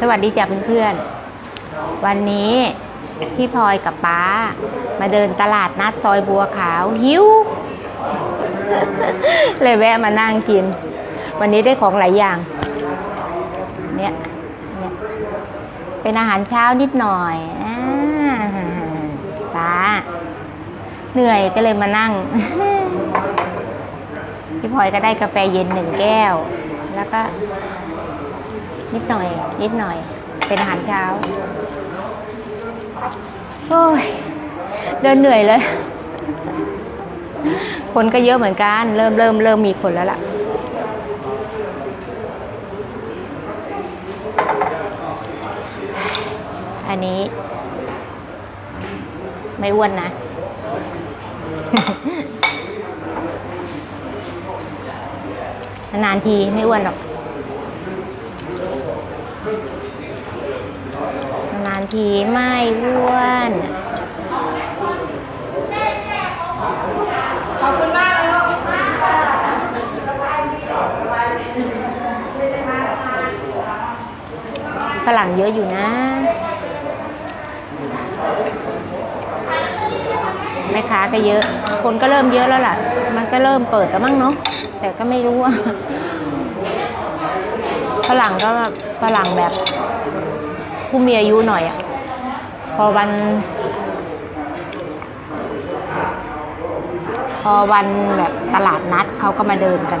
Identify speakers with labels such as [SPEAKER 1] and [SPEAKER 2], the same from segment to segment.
[SPEAKER 1] สวัสดีจ้ะเพื่อนๆ วันนี้พี่พลอยกับป้า มาเดินตลาดนัดซอยบัวขาว หิว เลยแวะมานั่งกิน วันนี้ได้ของหลายอย่าง เนี่ยเป็นอาหารเช้านิดหน่อยอป้า เหนื่อยก็เลยมานั่ง พี่พลอยก็ได้กาแฟเย็นหนึ่งแก้ว แล้วก็ นิดหน่อย นิดหน่อย เป็นอาหารเช้า โอ้ย เดินเหนื่อยเลย คนก็เยอะเหมือนกัน เริ่มเริ่มเริ่มมีคนแล้วล่ะอันนี้ ไม่อ้วนนะ นานทีไม่อ้วนหรอก นานทีไม่อ้วน
[SPEAKER 2] ขอบคุณมากเลยลูก
[SPEAKER 1] ฝรั่งเยอะอยู่นะ แม่ค้าก็เยอะ คนก็เริ่มเยอะแล้วล่ะ มันก็เริ่มเปิดแล้วมั้งเนาะ แต่ก็ไม่รู้ว่าฝรั่งก็ฝรั่งแบบผู้มีอายุหน่อยอะพอวัน พอวันแบบตลาดนัดเขาก็มาเดินกัน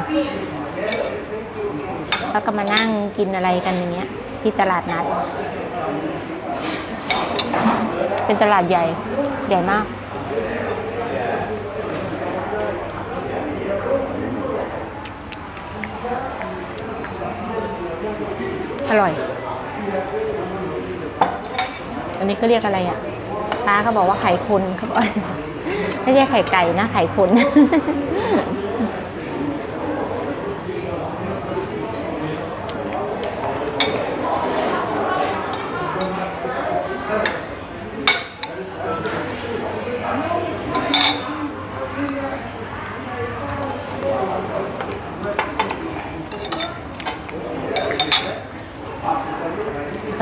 [SPEAKER 1] แล้วก็มานั่งกินอะไรกันอย่างเงี้ย ที่ตลาดนัด เป็นตลาดใหญ่ ใหญ่มาก อร่อย อันนี้ก็เรียกอะไรอะป้าเขาบอกว่าไข่คนเขาบอกไม่ใช่ไข่ไก่นะไข่คน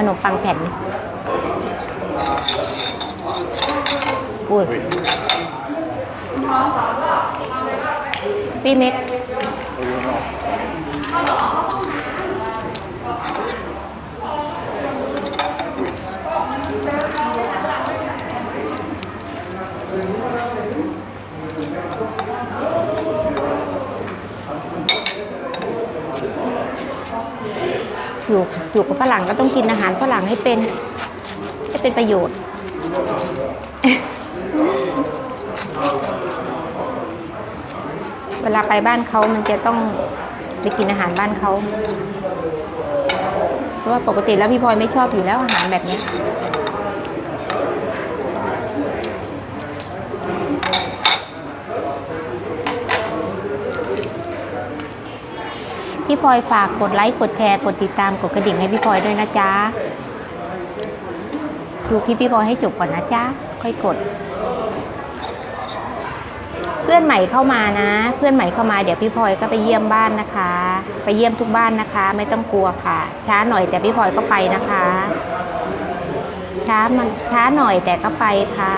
[SPEAKER 1] ขนมปังแผ่นอุ้ยพี่เม็ก อยู่อยู่กับฝรั่งก็ต้องกินอาหารฝรั่งให้เป็น ให้เป็นประโยชน์ เวลาไปบ้านเขามันจะต้องไปกินอาหารบ้านเขาเพราะว่าปกติแล้วพี่พลอยไม่ชอบอยู่แล้วอาหารแบบนี้ พี่พลอยฝากกดไลค์ กดแชร์ กดติดตาม กดกระดิ่งให้พี่พลอยด้วยนะจ๊ะ ดูคลิปพี่พลอยให้จบก่อนนะจ๊ะ ค่อยกด เพื่อนใหม่เข้ามานะ เพื่อนใหม่เข้ามาเดี๋ยวพี่พลอยก็ไปเยี่ยมบ้านนะคะ ไปเยี่ยมทุกบ้านนะคะ ไม่ต้องกลัวค่ะ ช้าหน่อยแต่พี่พลอยก็ไปนะคะ ช้ามันช้าหน่อยแต่ก็ไปค่ะ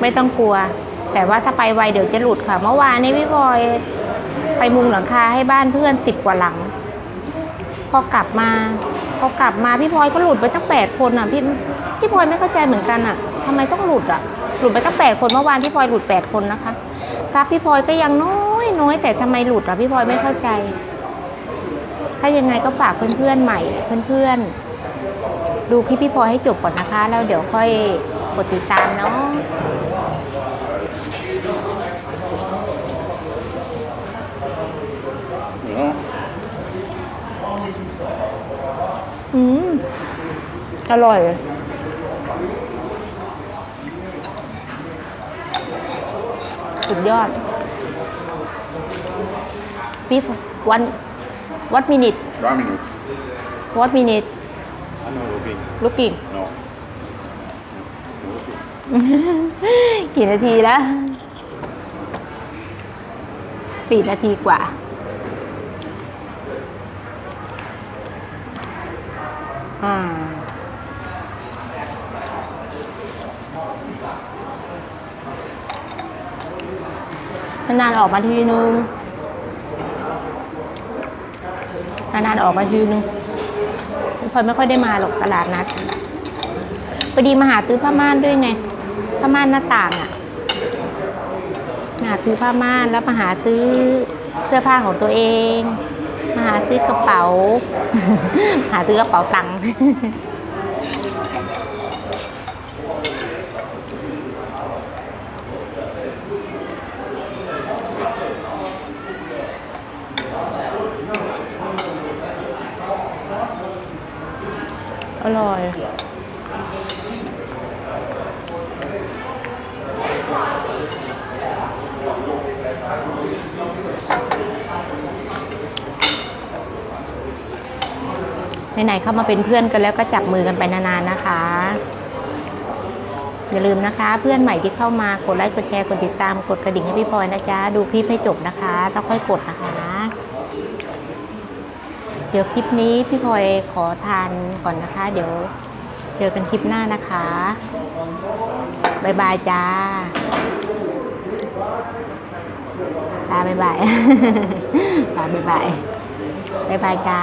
[SPEAKER 1] ไม่ต้องกลัว แต่ว่าถ้าไปไวเดี๋ยวจะหลุดค่ะ เมื่อวานนี้พี่พลอยไปมุงหลังคาให้บ้านเพื่อนสิบกว่าหลัง พอกลับมาพอกลับมาพี่พลอยก็หลุดไปตั้งแปดคนอะพี่พี่พลอยไม่เข้าใจเหมือนกันอะทำไมต้องหลุดอะ หลุดไปตั้งแปดคนเมื่อวานพี่พลอยหลุดแปดคนนะคะกราฟพี่พลอยก็ยังน้อยน้อยแต่ทำไมหลุดอะพี่พลอยไม่เข้าใจ ถ้ายังไงก็ฝากเพื่อนๆใหม่เพื่อนๆดูคลิปพี่พลอยให้จบก่อนนะคะ แล้วเดี๋ยวค่อยกดติดตามเนาะ
[SPEAKER 3] เนาะ
[SPEAKER 1] อืม อร่อย สุดยอดพี่วัน what minute
[SPEAKER 3] One minute.
[SPEAKER 1] what minute
[SPEAKER 3] I know looking.
[SPEAKER 1] looking
[SPEAKER 3] No.
[SPEAKER 1] กี่นาทีแล้วสี่นาทีกว่า อ่า นานๆออกมาทีนึงนานๆออกมาทีนึงพลอยไม่ค่อยได้มาหรอกตลาดนัดพอดีมาหาซื้อผ้าม่านด้วยไงผ้าม่านหน้าต่างอะมาหาซื้อผ้าม่านแล้วมาหาซื้อเสื้อผ้าของตัวเอง มาหาซื้อกระเป๋า หาซื้อกระเป๋าตังค์ อร่อย ไหนๆเข้ามาเป็นเพื่อนกันแล้วก็จับมือกันไปนานๆนะคะ อย่าลืมนะคะ เพื่อนใหม่ที่เข้ามากดไลค์กดแชร์กดติดตามกดกระดิ่งให้พี่พลอยนะจ๊ะ ดูคลิปให้จบนะคะ แล้วค่อยกดนะคะ เดี๋ยวคลิปนี้พี่พลอยขอทานก่อนนะคะ เดี๋ยวเจอกันคลิปหน้านะคะบายบายจ้า ตาบายบายตาบายบายบายบายจ้า